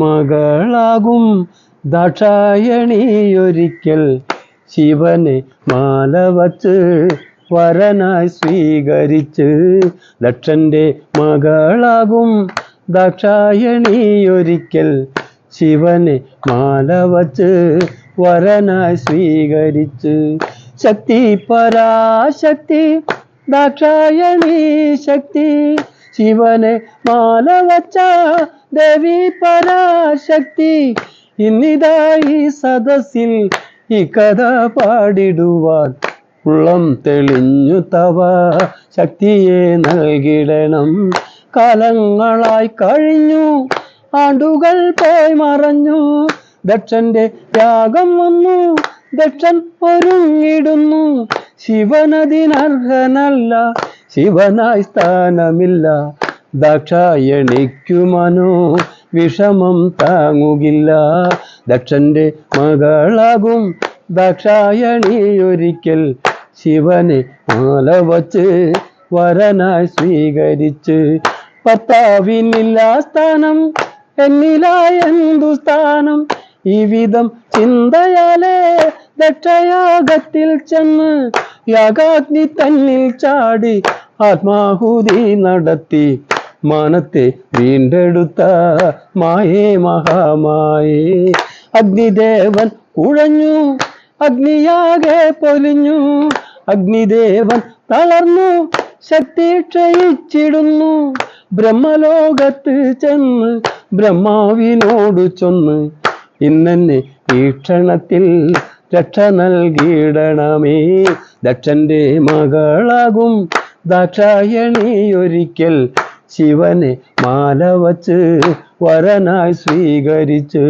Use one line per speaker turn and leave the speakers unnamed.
മകളാകും ദാക്ഷായണിയൊരിക്കൽ. ശിവനെ മാല വച്ച് വരനായി സ്വീകരിച്ച് ദക്ഷന്റെ മകളാകും ദാക്ഷായണിയൊരിക്കൽ. ശിവനെ മാല വച്ച് വരനായി സ്വീകരിച്ച് ശക്തി പരാശക്തി ദാക്ഷായണി ശക്തി. ശിവനെ മാല വച്ച ദേവി പരാശക്തി ഇന്നിതായി സദസ്സിൽ ഈ കഥ പാടിടുവാൻ ഉള്ളം തെളിഞ്ഞു തവ ശക്തിയെ നൽകിടണം. കാലങ്ങളായി കഴിഞ്ഞു ആണ്ടുകൾ പോയി മറഞ്ഞു. ദക്ഷന്റെ യാഗം വന്നു ദക്ഷൻ ഒരുങ്ങിടുന്നു ശിവനതിനർഹനല്ല ശിവനായി സ്ഥാനമില്ല. ദാക്ഷായണിക്കു മനോ വിഷമം താങ്ങുകില്ല. ദക്ഷന്റെ മകളാകും ദാക്ഷായണി ഒരിക്കൽ. ശിവനെ മാല വച്ച് വരനായി സ്വീകരിച്ച്. ഭർത്താവിനില്ല സ്ഥാനം എന്നില എന്തു സ്ഥാനം? ഈ വിധം ചിന്തയാലേ ദക്ഷയാഗത്തിൽ ചെന്ന് യാഗാഗ്നി തന്നിൽ ചാടി ആത്മാഹുതി നടത്തി മാനത്തെ വീണ്ടെടുത്ത മായേ മഹാമായേ. അഗ്നിദേവൻ കുഴഞ്ഞു അഗ്നിയാകെ പൊലിഞ്ഞു. അഗ്നിദേവൻ തളർന്നു ശക്തി ക്ഷയിച്ചിടുന്നു. ബ്രഹ്മലോകത്ത് ചെന്ന് ബ്രഹ്മാവിനോട് ചൊന്ന് ഇന്നെന്നെ ഈക്ഷണത്തിൽ ക്ഷണത്തിൽ രക്ഷ നൽകിയിടണമേ. ദക്ഷന്റെ മകളാകും ദാക്ഷായണി ഒരിക്കൽ ശിവനെ മാല വച്ച് വരനായി സ്വീകരിച്ച്.